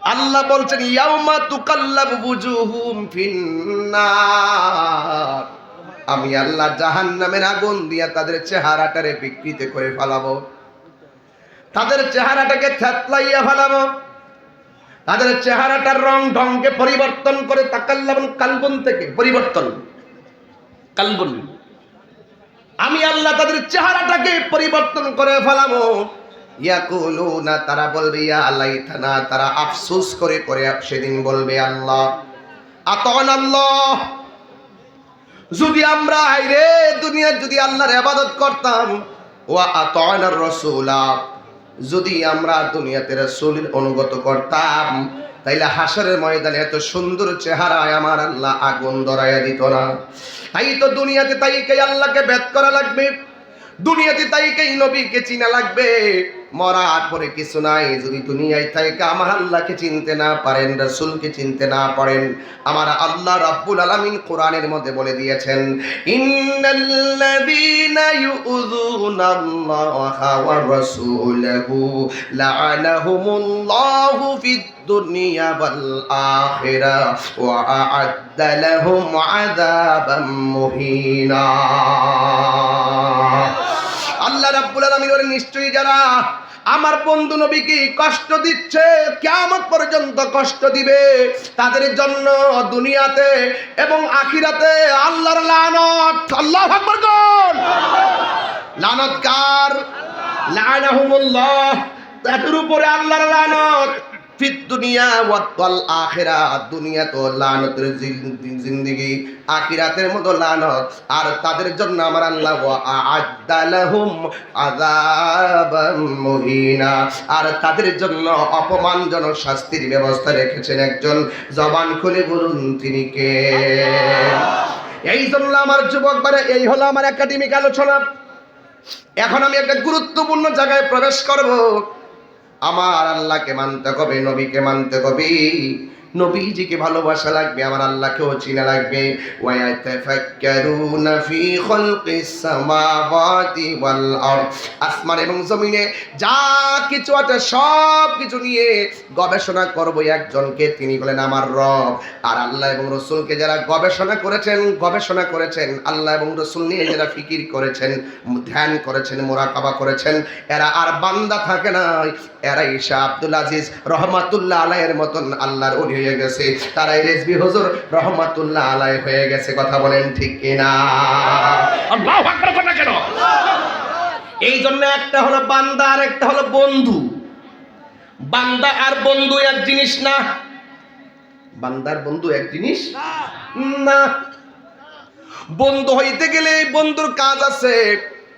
আল্লাহ বলছেন আমি আল্লাহ জাহান্নামের আগুন দিয়া তাদের চেহারাটারে বিকৃত করে ফেলাবো। তাদের চেহারাটাকে থেতলাইয়া ফেলাবো। তাদের চেহারাটার রং ঢংকে পরিবর্তন করে তাকাল্লাবন কালবন থেকে, পরিবর্তন, কালবন। আমি আল্লাহ তাদের চেহারাটাকে পরিবর্তন করে ফেলাবো। তারা বলবে, ইয়া তারা আফসোস করে করে সেদিন বলবে আল্লাহ আল্লাহ। যদি আমরা আইরে দুনিয়ার যদি আল্লাহর ইবাদত করতাম, ওয়া আতনার রাসূলা যদি আমরা দুনিয়াতে রাসূলের অনুগত করতাম, তাইলে হাসরের ময়দানে এত সুন্দর চেহারায় আমার আল্লাহ আগুন ধরাইয়া দিত না। তাই তো দুনিয়াতে তাইকে আল্লাহকে বেদ করা লাগবে। দুনিয়াতে তাইকেই নবীকে চিনা লাগবে। মরার পরে কিছু নাই, যদি দুনিয়ায় তাইকে আমার আল্লাহকে চিনতে না পারেন, রাসূলকে চিনতে না পারেন, আমার আল্লাহ রাব্বুল আলামিন কোরআনের মধ্যে বলে দিয়েছেন, ইন্নাল্লাযীনা ইউযুনাল্লাহা ওয়া রাসূলাহু লা'আনাহুমুল্লাহু ফিদ দুনিয়া ওয়াল আখিরা ওয়া আ'আদ্দা লাহুম আযাবাম মুহিনা। আল্লাহ রাব্বুল আলামিন বলেন, নিশ্চয়ই যারা আমার বন্ধু নবীকে কষ্ট দিচ্ছে কেমন পর্যন্ত কষ্ট দিবে। তাদের জন্য দুনিয়াতে এবং আখিরাতে আল্লাহর লানত। আল্লাহ আকবার কোন লানত কার? লানাহুমুল্লাহ তাদের উপরে আল্লাহর লানত। দুনিয়া দুনিয়া তো লানতের মতো আর তাদের জন্য আমার আল্লাহ আর তাদের জন্য অপমানজনক শাস্তির ব্যবস্থা রেখেছেন একজন জবান খুলে বলুন তিনি কে? এই জন্য আমার যুবক মানে এই হলো আমার একাডেমিক আলোচনা। এখন আমি একটা গুরুত্বপূর্ণ জায়গায় প্রবেশ করব। আমার আল্লাহকে মানতে কবি নবীকে মানতে হবে। নবীজিকে ভালোবাসা লাগবে, আমার আল্লাহকেও চিনা লাগবে। আসমান এবং জমিনে যা কিছু আছে, সব কিছু নিয়ে গবেষণা করব একজনকে, তিনি বলেন আমার রব। আর আল্লাহ এবং রসুলকে যারা গবেষণা করেছেন গবেষণা করেছেন, আল্লাহ এবং রসুল নিয়ে যারা ফিকির করেছেন, ধ্যান করেছেন, মোরাকাবা করেছেন, এরা আর বান্দা থাকে না এরা ঈশা আব্দুল আজিজ রহমাতুল্লাহ আলাইয়ের মতন আল্লাহর ওলি হয়ে গেছে। তারা রেজবি হুজুর রহমাতুল্লাহ আলাই হয়ে গেছে। কথা বলেন ঠিক কিনা? কেন? এই জন্য একটা হলো বান্দা আর একটা হলো বন্ধু। বান্দা আর বন্ধু এক জিনিস না। বান্দার বন্ধু এক জিনিস না। বন্ধু হইতে গেলে এই বন্ধুর কাজ আছে।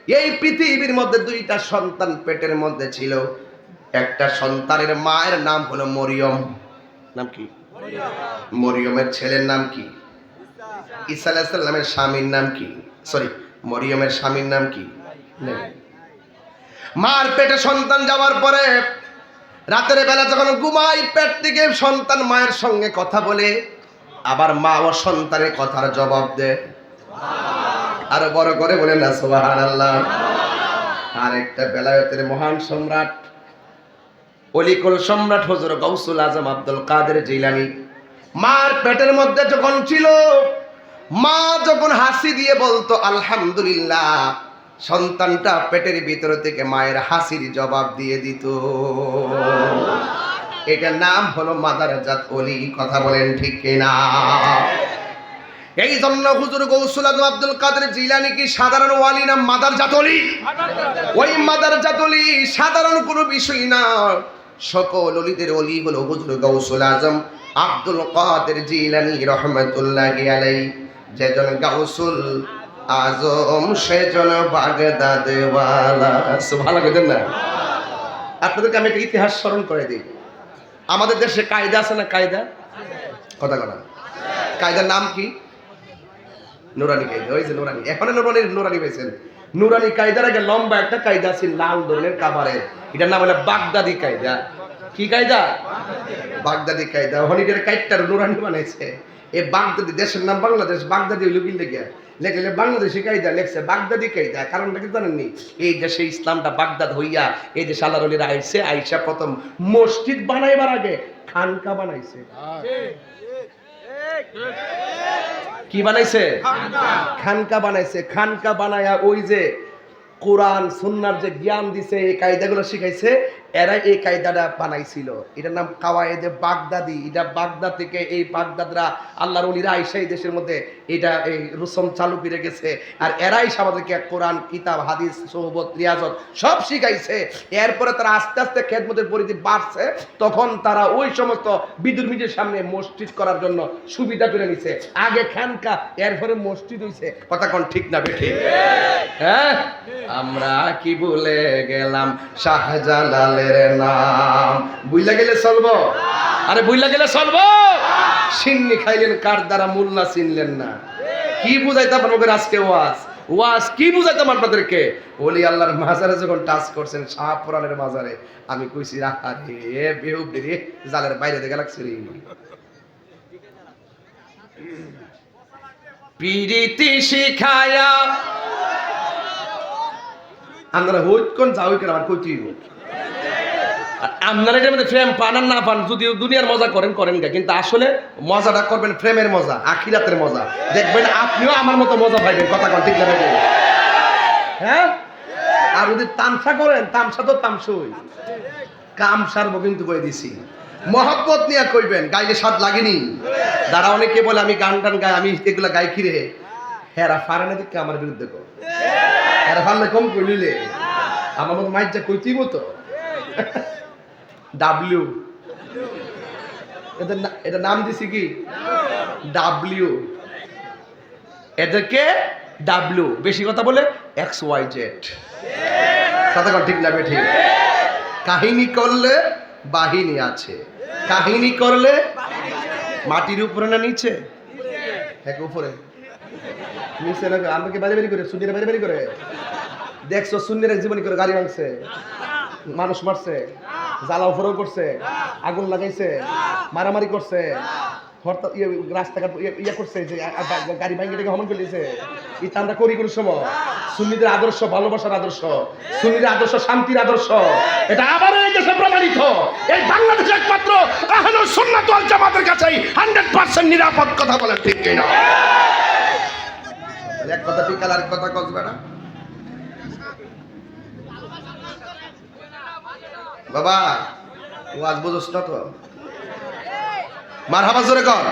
এই পৃথিবীর মধ্যে দুইটা সন্তান পেটের মধ্যে ছিল। একটা সন্তানের মায়ের নাম হলো মরিয়ম। নাম কি? মরিয়মের ছেলের নাম কি? ঈসা আলাইসাল্লামের স্বামীর নাম কি? সরি মরিয়মের স্বামীর নাম কি। মার পেটে সন্তান যাওয়ার পরে রাতের বেলা যখন ঘুমাই পেট থেকে সন্তান মায়ের সঙ্গে কথা বলে আবার মা ও সন্তানের কথার জবাব দেয়। আরও বড় করে বলে না সোহান আল্লাহ আর একটা বেলায়তের মহান সম্রাট অলিকুল সম্রাট হজর গৌসুল আজম আব্দুল কাদের জিলানি। মার পেটের মধ্যে যখন ছিল মা যখন হাসি দিয়ে বলতো আলহামদুলিল্লাহ সন্তানটা পেটের ভিতর থেকে মায়ের হাসির জবাব দিয়ে দিত। এটার নাম হলো মাদার জাত অলি কথা বলেন ঠিক কিনা? এই জন্য হুজুর গৌসুল আজম আব্দুল কাদের জিলানি কি সাধারণ ওয়ালি না মাদার জাতলি ওই মাদার জাতলি সাধারণ কোনো বিষয় না। সকল অলিদের অলি হলো হুজুর গৌসুল আজম আব্দুল কাদের জিলানি রহমতুল্লাহ আলাই যেজন গাউসুল আজম, সেজন বাগদাদ ওয়ালা ভালো কইতেন না? আপনাদেরকে আমি একটা ইতিহাস স্মরণ করে দিই। আমাদের দেশে কায়দা আছে না কায়দা? কথা কথা কায়দার নাম কি? নুরানি কায়দা, ওই যে নুরানি। এখন নুরানি নুরানি পেয়েছেন নুরানি কায়দার আগে লম্বা একটা কায়দা আছে, লাল ধরনের কাবারের। এটার নাম হলো বাগদাদি কায়দা। কি কায়দা? বাগদাদি কায়দা। ওখানে এটার কাইটটার নুরানি বানাইছে। এই বাগদাদি, দেশের নাম বাংলাদেশ, বাগদাদি হইল কি লেগে লেখলে বাংলাদেশি কায়দা, লেখছে বাগদাদি কায়দা। কারণটা কি জানেননি এই দেশে ইসলামটা বাগদাদ হইয়া, এই দেশে আল্লাহ আইসে আইসা প্রথম মসজিদ বানাইবার আগে খানকা বানাইছে। কি বানাইছে? খানকা বানাইছে। খানকা বানায়া ওই যে কোরআন, সুন্নার যে জ্ঞান দিছে, এই কায়দাগুলো শিখাইছে। এরা এই কায়দাটা বানাইছিল। এটার নাম কাওয়ায়েদে বাগদাদি। এটা বাগদাদ থেকে এই বাগদাদরা আল্লাহর উলিরা আইসা এই দেশের মধ্যে এটা এই রুসম চালু করে গেছে। আর এরাই আমাদেরকে কোরআন কিতাব হাদিস সোহবত রিয়াজত সব শিখাইছে। এরপরে তারা আস্তে আস্তে খেদমতের পরিধি বাড়ছে। তখন তারা ওই সমস্ত বিদুর মিটের সামনে মসজিদ করার জন্য সুবিধা করে নিছে। আগে খানকা এরপরে মসজিদ হইছে। কথা কোন ঠিক না বেঠে? হ্যাঁ? আমরা কি বলে গেলাম? শাহজালালের নাম। বুইলা গেলে চলবো? আরে বুইলা গেলে চলবো? সিন্নি খাইলেন কার দ্বারা মুল্লা চিনলেন না? কি বুঝাইতে আপনাদের আজকে ওয়াজ? ওয়াজ কি বুঝাইতাম আপনাদেরকে? ওলি আল্লাহর মাজারে যখন টাচ করছেন শাহ পুরাণের মাজারে আমি কইছি আরে জালের বাইরে লাগছে রে পিরিতি শিখায়া আপনারা হইত কোন যাও কেন আমার কইতেই আপনারা এটার মধ্যে ফ্রেম পান আর না পান যদি দুনিয়ার মজা করেন করেন গা, কিন্তু আসলে মজাটা করবেন ফ্রেমের মজা, আখিরাতের মজা। দেখবেন আপনিও আমার মতো মজা পাইবেন, কথা কন, ঠিক না হ্যাঁ? আর যদি তামসা করেন, তামসা তো তামসই। কাম সারবো কিন্তু কয়ে দিছি। মহব্বত নিয়ে কইবেন, গাইলে স্বাদ লাগেনি। যারা অনেকে বলে আমি গান টান গাই, আমি এগুলা গাই কিরে হেরা ফারে না দিকে আমার বিরুদ্ধে কর। হেরা ফারলে কম কইলিলে। আমার মতো মাইক যা কইতেই মতো ডাব্লিউ এটা নাম দিছি কি? ডাব্লিউ এদেরকে ডাব্লিউ বেশি কথা বলে এক্স ওয়াই জেড কথা ঠিক না ঠিক কাহিনী করলে বাহিনী আছে। কাহিনী করলে মাটির উপরে না নিচে? এক উপরে। নিচে না আমাকে বাড়ি বাড়ি করে? বাড়ি বাড়ি করে? দেখছ সুন্নিরা জীবনী করে গাড়ি ভাঙছে। মানুষ মারছে। জ্বালা উপরেও করছে, আগুন লাগাইছে, মারামারি করছে হরতাল ইয়ে ইয়ে- ইয়ে করছে, যে গাড়ি করি আদর্শ, ভালোবাসার আদর্শ। আদর্শ, শান্তির আদর্শ। এটা এই বাংলাদেশে একমাত্র আহলে সুন্নাত ওয়াল জামাতের কাছেই 100% নিরাপদ কথা ঠিক কথা না। বাবা, ওয়াজ বুঝোস না তো। মার হাবা জোরে কর।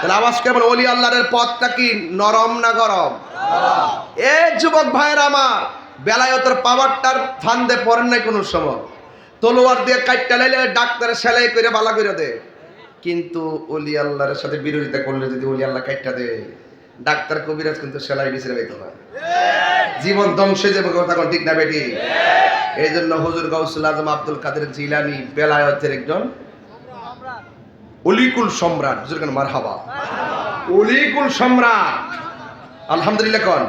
তাহলে আওয়াজ কেমন অলি আল্লাহরের পথটা কি? নরম না গরম? এ যুবক ভাইয়ের আমার বেলায়তের পাওয়ারটার ফান্দে পড়েন নাই কোনো সময়। তলোয়ার দিয়ে কাটটা লাইলে ডাক্তার সেলাই করে বালা করে দে। কিন্তু অলি আল্লাহর সাথে বিরোধিতা করলে যদি অলি আল্লাহ কাটটা দে ডাক্তার কবিরাজ কিন্তু সেলাই বিছরে পাইতো না জীবন ধ্বংসে কথা কোন ঠিক না বেটি? এই জন্য হুজুর গাউসুল আজম আব্দুল কাদের জিলানি বেলায়তের একজন অলিকুল সম্রাট। হুজুর কেন মারহাবা? অলিকুল সম্রাট। আলহামদুলিল্লাহ কন?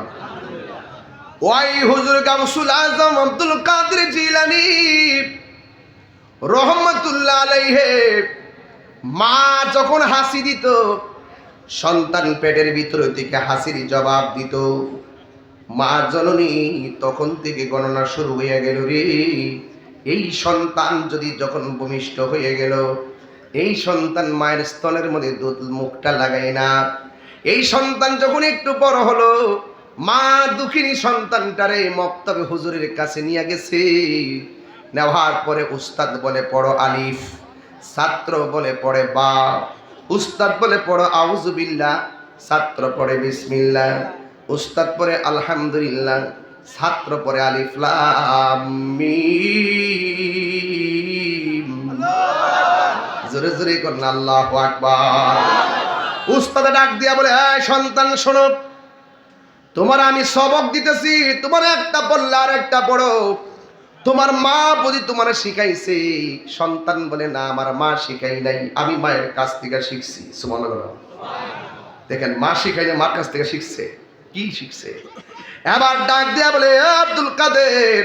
ওয়াই হুজুর গাউসুল আজম আব্দুল কাদের জিলানি রহমতুল্লাহ আলাইহে। মা যখন হাসি দিত সন্তান পেটের ভিতর থেকে হাসির জবাব দিত। মা জননী, তখন থেকে গণনা শুরু হয়ে গেল রে। এই সন্তান যদি যখন ভূমিষ্ঠ হয়ে গেল, এই সন্তান মায়ের স্তনের মধ্যে দুধ মুখটা লাগায় না। এই সন্তান যখন একটু বড় হলো, মা দুঃখিনী সন্তানটারে মক্তবে হুজুরের কাছে নিয়ে গেছে। নেওয়ার পরে উস্তাদ বলে পড়ো আলিফ, ছাত্র বলে পড়ে বা উস্তাদ বলে পড়ো আউজুবিল্লাহ ছাত্র পড়ে বিসমিল্লা উস্তাদ পড়ে আলহামদুলিল্লাহ। ছাত্র পড়ে আলিফ লাম জোরে জোরে করুন, আল্লাহ আকবার। উস্তাদে ডাক দিয়া বলে হ্যাঁ সন্তান, শোনো। তোমার আমি সবক দিতেছি, তোমার একটা পড়লে আর একটা পড়ো। তোমার মা যদি তোমার শিখাইছে। সন্তান বলে, না, আমার মা শিখাই নাই। আমি মায়ের কাছ থেকে শিখছি। সুমান দেখেন, মা শিখাইলে মার কাছ থেকে শিখছে। কি শিখছে? এবার ডাক দিয়া বলে আব্দুল কাদের,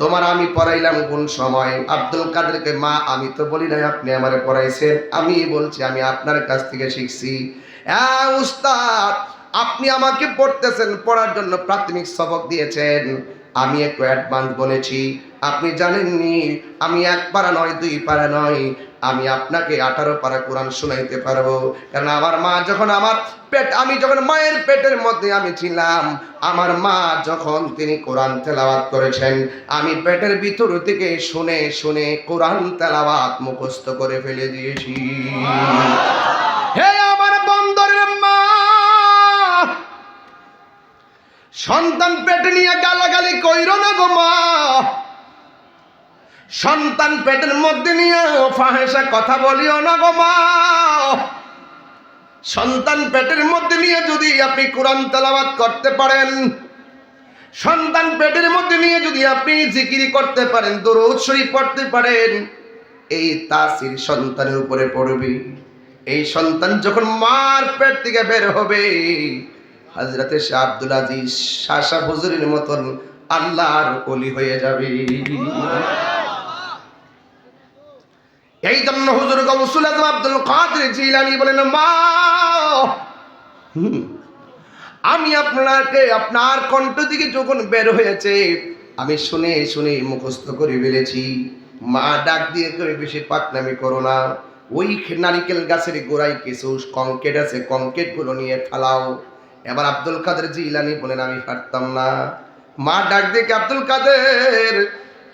তোমার আমি পড়াইলাম কোন সময়? আব্দুল কাদেরকে, মা, আমি তো বলি নাই, আপনি আমারে পড়াইছেন। আমি বলছি, আমি আপনার কাছ থেকে শিখছি। উস্তাদ, আপনি আমাকে পড়তেছেন, পড়ার জন্য প্রাথমিক সবক দিয়েছেন। আমি একটু অ্যাডভান্স বলেছি। আপনি জানেননি, আমি এক পারা নয়, দুই পারা নয়। আমি আপনাকে আঠারো পারা কোরআন শোনাইতে পারব। কারণ আমার মা যখন আমার পেট, আমি যখন মায়ের পেটের মধ্যে আমি ছিলাম, আমার মা যখন তিনি কোরআন তেলাওয়াত করেছেন, আমি পেটের ভিতর থেকে শুনে শুনে কোরআন তেলাওয়াত মুখস্থ করে ফেলে দিয়েছি। সন্তান পেটে নিয়ে গালাগালি কইর না গো মা। সন্তান পেটের মধ্যে নিয়ে ফাহেসা কথা বলিও না গো মা। সন্তান পেটের মধ্যে নিয়ে যদি আপনি কোরআন তেলাওয়াত করতে পারেন, সন্তান পেটের মধ্যে নিয়ে যদি আপনি জিকিরি করতে পারেন, দরুদ শরীফ পড়তে পারেন, এই তাসির সন্তানের উপরে পড়বে। এই সন্তান যখন মার পেট থেকে বের হবে হাজরাতে শাহ আব্দুল আজিজ শাসা হুজুরের মতন আল্লাহর কলি হয়ে যাবে। এই জন্য হুজুর গৌসুল আজম আব্দুল কাদের জিলানি বলেন, মা আমি আপনাকে আপনার কণ্ঠ থেকে যখন বের হয়েছে, আমি শুনে শুনে মুখস্থ করে ফেলেছি। মা ডাক দিয়ে করে বেশি পাকনামি করো না। ওই নারিকেল গাছের গোড়ায় কিছু কংকেট আছে কংকেটগুলো নিয়ে ফেলাও। এবার আব্দুল কাদের জিলানি বলেন, আমি পারতাম না। মা ডাক দিয়ে আব্দুল কাদের,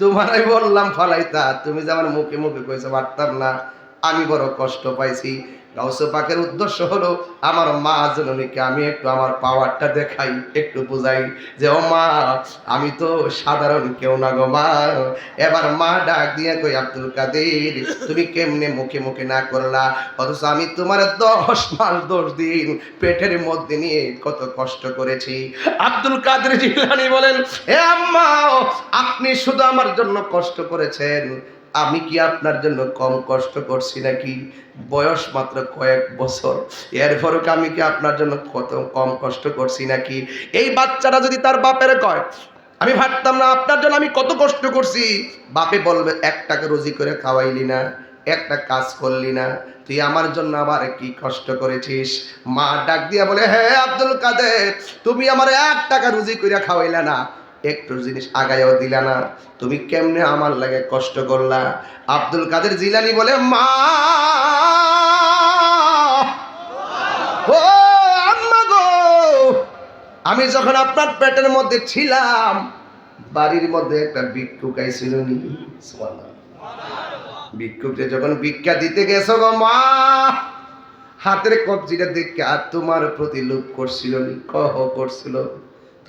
তোমারই বললাম ফালাইতা, তুমি যে আমার মুখে মুখে কইছো পারতাম না। আমি বড় কষ্ট পাইছি। গাউসে পাকের উদ্দেশ্য হলো, আমার মা জননীকে আমি একটু আমার পাওয়ারটা দেখাই, একটু বুঝাই যে, ও মা, আমি তো সাধারণ কেউ না গো মা। এবার মা ডাক দিয়ে কই, আব্দুল কাদের, তুমি কেমনে মুখে মুখে না করলা? অথচ আমি তোমার দশ মাস, দশ দিন পেটের মধ্যে নিয়ে কত কষ্ট করেছি। আব্দুল কাদের জিলানি বলেন হে আম্মা, আপনি শুধু আমার জন্য কষ্ট করেছেন। আমি কি আপনার জন্য কম কষ্ট করছি নাকি? বয়স মাত্র কয়েক বছর। এরপরও কি আমি কি আপনার জন্য কত কম কষ্ট করছি নাকি? এই বাচ্চাটা যদি তার বাপের কয়, আমি ভাবতাম না আপনার জন্য আমি কত কষ্ট করছি। বাপে বলবে এক টাকা রুজি করে খাওয়াইলি না, একটা কাজ করলি না, তুই আমার জন্য আবার কি কষ্ট করেছিস? মা ডাক দিয়া বলে হ্যাঁ আব্দুল কাদের, তুমি আমার এক টাকা রুজি করে খাওয়াইলা না একটু জিনিস আগায়ও দিলা না। তুমি কেমনে আমার লাগে কষ্ট করলা? আব্দুল কাদের জিলানি বলে, মা! ও আম্মা গো! আমি যখন আপনার পেটের মধ্যে ছিলাম, বাড়ির মধ্যে একটা ভিক্ষুক আইছিল নি। ভিক্ষুককে যখন ভিক্ষা দিতে গেছো গো মা, হাতের কবজিটা দেখে আর তোমার প্রতি লোভ করছিল নি, কহ করছিল।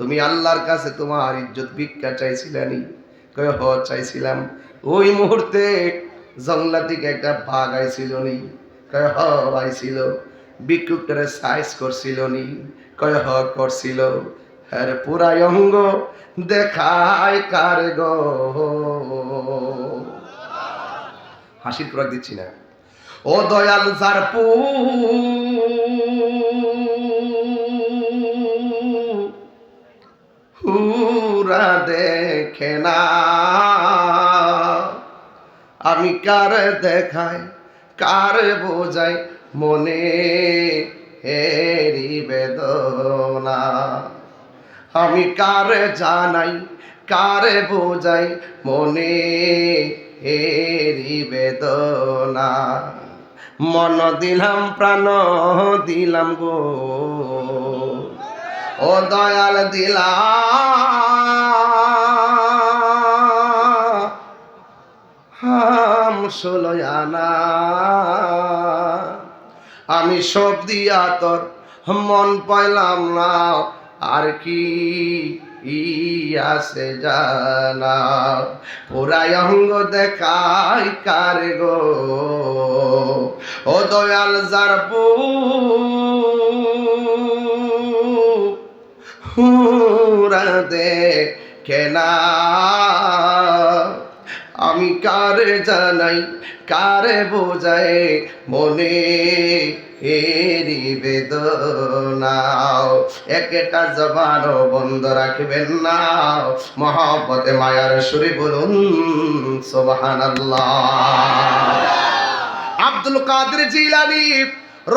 তুমি আল্লাহর কাছে তোমার ইজ্জত ভিক্ষা চাইছিলানি? কয়, হ, চাইছিলাম। ওই মুহূর্তে জংলা থেকে একটা বাঘ আইছিল নি কয়, হ, আইছিল। ভিক্ষুকটারে সাইজ করছিল নি কয়, হ, করছিল। হ্যাঁ পুরাই অঙ্গ দেখায় কার গো? হাসির প্রয়োগ দিচ্ছি না। ও দয়াল যার পু হুরা দেখে না। আমি কার দেখাই কার বোঝাই মনে হেরি বেদনা। আমি কার জানাই, কার বোঝাই, মনে হেরি বেদনা। মন দিলাম, প্রাণ দিলাম গো। ও দয়াল দিলাম। হাম ষোলয়ানা আমি সব দিয়া তোর মন পাইলাম না, আর কি আছে জানা। পুরাই অঙ্গ দেখাই কার গো? ও দয়াল যার হুরা দে কেনা। আমি কারে জানাই, কারে বোঝাই? মনে হেরি বেদনাও। একটা জবানও বন্ধ রাখবেন না। মহব্বতে মায়ার সুরে বলুন, সোবাহানাল্লাহ। আব্দুল কাদের জিলানি,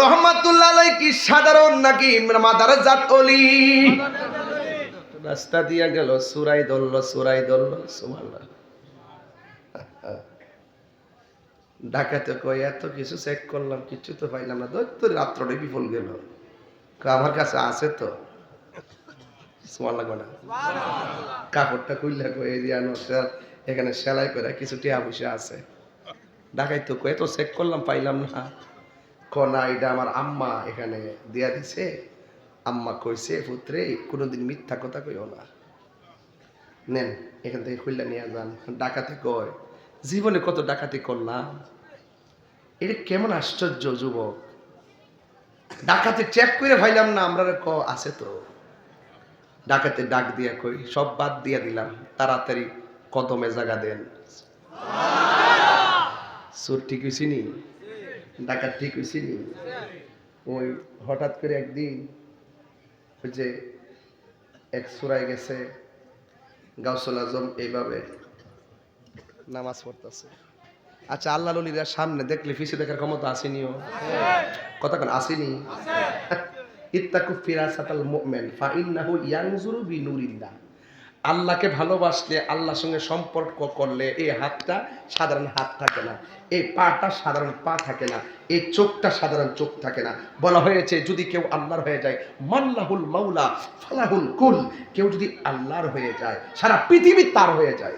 রহমাতুল্লাহ কি সাধারণ নাকি? মাদার জাত অলি। রাস্তা দিয়া গেল সুরাই দল্ল সুরাই দল্ল সুবহানাল্লাহ। ডাকাতে কই এত কিছু চেক করলাম কিছু তো পাইলাম না। দৈত্য রাত্রটাই বিফল গেল। আমার কাছে আছে তো। সোয়াল লাগবে না। কাপড়টা খুললে এই দিয়ে আনো, এখানে সেলাই করে কিছু টিয়া পয়সা আছে। ডাকাই তো কই এত চেক করলাম পাইলাম না। ক না এটা আমার আম্মা এখানে দিয়া দিছে। আম্মা কইছে পুত্রে কোনোদিন মিথ্যা কথা কইও না। নেন এখান থেকে খুললে নিয়ে যান। ডাকাতি কয় জীবনে কত ডাকাতি করলাম? এটা কেমন আশ্চর্য যুবক? ডাকাতি চেক করে ভাইলাম, না, আমরা ক, আছে তো। ডাকাতে ডাক দিয়া কই, সব বাদ দিয়া দিলাম, তাড়াতাড়ি কদমে জায়গা দেন। সুর ঠিক হয়েছি নি? ডাকাত ঠিক হয়েছি নি? ওই হঠাৎ করে একদিন ওই যে এক সুরায় গেছে, গাউসুল আজম এইভাবে নামাজ পড়তেছে। আচ্ছা আল্লাহ ললিরা সামনে দেখলে ফিসে দেখার ক্ষমতা আসেনিও। কতক্ষণ আসেনি? ইত্তাকু ফিরাসাতাল মুমিন ফা ইন্নাহু ইয়ানজুরু বিনুরিল্লাহ। আল্লাহকে ভালোবাসলে আল্লাহর সঙ্গে সম্পর্ক করলে এই হাতটা সাধারণ হাত থাকে না। এই পাটা সাধারণ পা থাকে না। এই চোখটা সাধারণ চোখ থাকে না। বলা হয়েছে যদি কেউ আল্লাহর হয়ে যায় মাল্লাহুল মাওলা ফালাহুল কুল। কেউ যদি আল্লাহর হয়ে যায় সারা পৃথিবী তার হয়ে যায়।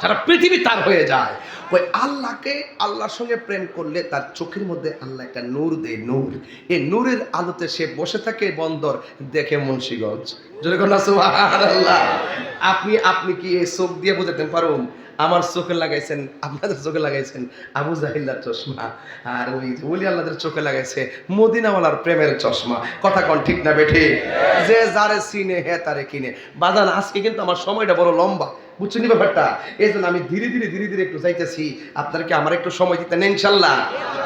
সারা পৃথিবী তার হয়ে যায়। ওই আল্লাহকে আল্লাহর সঙ্গে প্রেম করলে তার চোখের মধ্যে আল্লাহ একটা নূর দেয় নূর। এই নূরের আলোতে সে বসে থাকে বন্দর দেখে মুন্সিগঞ্জ। যদি আপনি আপনি কি এই চোখ দিয়ে বোঝাতে পারুন? আমার চোখে লাগাইছেন, আপনাদের চোখে লাগাইছেন আবু জাহিল্লার চশমা। আর ওই ওলি আল্লাহদের চোখে লাগাইছে মদিনাওয়ালার প্রেমের চশমা। কথা কন ঠিক না বেঠে? যে যারে চিনে, হে তারে কিনে। বাজান, আজকে কিন্তু আমার সময়টা বড় লম্বা। বুঝছেন ব্যাপারটা? এই জন্য আমি ধীরে ধীরে ধীরে ধীরে একটু যাইতেছি। আপনাদেরকে আমার একটু সময় দিতে নেন, ইনশাল্লাহ।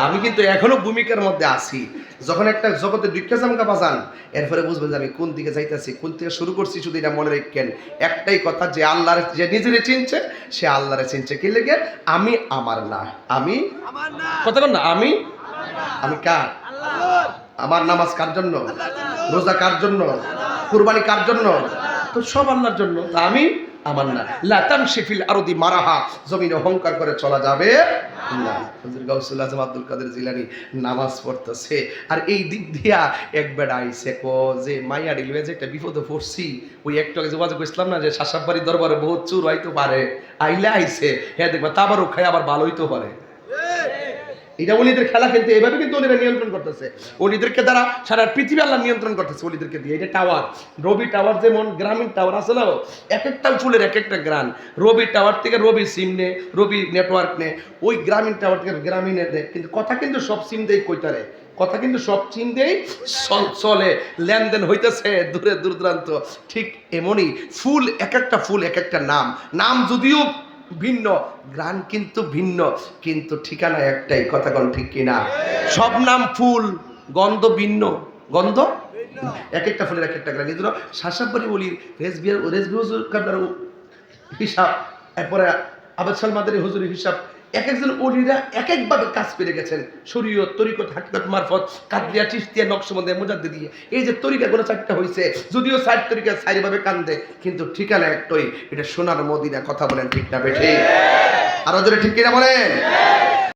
আমি কিন্তু এখনও ভূমিকার মধ্যে আছি। যখন একটা জগতে দুঃখে জামকা বাজান, এরপরে বুঝবেন যে আমি কোন দিকে যাইতেছি, কোন থেকে শুরু করছি শুধু এটা মনে রাখেন। একটাই কথা, যে আল্লাহর, যে নিজেরে চিনছে, সে আল্লাহরে চিনছে। কি লেগে? আমি আমার না। আমি কথা না, আমি আমি কার? আমার নামাজ কার জন্য? রোজা কার জন্য? কুরবানি কার জন্য? তো সব আল্লাহর জন্য। তা আমি আমার না। লাতাম শিফিল আরদি মারাহা। জমিন অহংকার করে চলা যাবে না। গাউসুল আজম আব্দুল কাদের জিলানি নামাজ পড়তেছে। আর এই দিক দিয়া এক আইছে কো যে মাইয়া ডিলবে যে একটা বিপদে পড়ছি, ওই একটা যোগাযোগ করছিলাম না যে শাসাবাড়ি দরবারে বহুত চুর হইতে পারে। আইলে আইছে হ্যাঁ দেখবা তাবারও খাই আবার ভালো হইতে পারে। এটা অলিদের খেলা খেলতে এভাবে কিন্তু অলিরা নিয়ন্ত্রণ করতেছে। অলিদেরকে দ্বারা সারা পৃথিবী আল্লাহ নিয়ন্ত্রণ করতেছে অলিদেরকে দিয়ে। এটা টাওয়ার, রবি টাওয়ার যেমন গ্রামীণ টাওয়ার আছে না এক একটা ফুলের এক একটা গ্রান। রবি টাওয়ার থেকে রবি সিম নে, রবি নেটওয়ার্ক নে, ওই গ্রামীণ টাওয়ার থেকে গ্রামীণের নে কিন্তু কথা কিন্তু সব সিম দেই কইতারে কথা কিন্তু সব চিন দেই চল- চলে। লেনদেন হইতেছে দূরে দূর দূরান্ত ঠিক এমনই ফুল এক একটা ফুল এক একটা নাম। নাম যদিও ভিন্ন গ্রাম কিন্তু ভিন্ন, কিন্তু ঠিকানা একটাই, কথা কোন ঠিক কিনা? সব নাম ফুল, গন্ধ ভিন্ন। গন্ধ? এক একটা ফুলের এক একটা গ্রান। এই জন্য শাসাবাড়ি বলি রেজবিহার রেসবি হুজুর হিসাব, এরপরে আবাদ সালমাদের হুজুরের হিসাব এক একজন অলিরা এক একভাবে কাজ পেরে গেছেন। শরীয়ত, তরিকত, হাকিকত মারফত কাদলিয়া চিস্তিয়া নকশবন্দে মোজাদ্দে দিয়ে। এই যে তরিকা তরিকাগুলো চারটা হয়েছে যদিও সাইড তরিকা সাইডভাবে কান্দে, কিন্তু ঠিকানা একটাই, এটা সোনার মদিনা, কথা বলেন ঠিক না বেঠে? আরও জোরে ঠিক কিনা বলেন?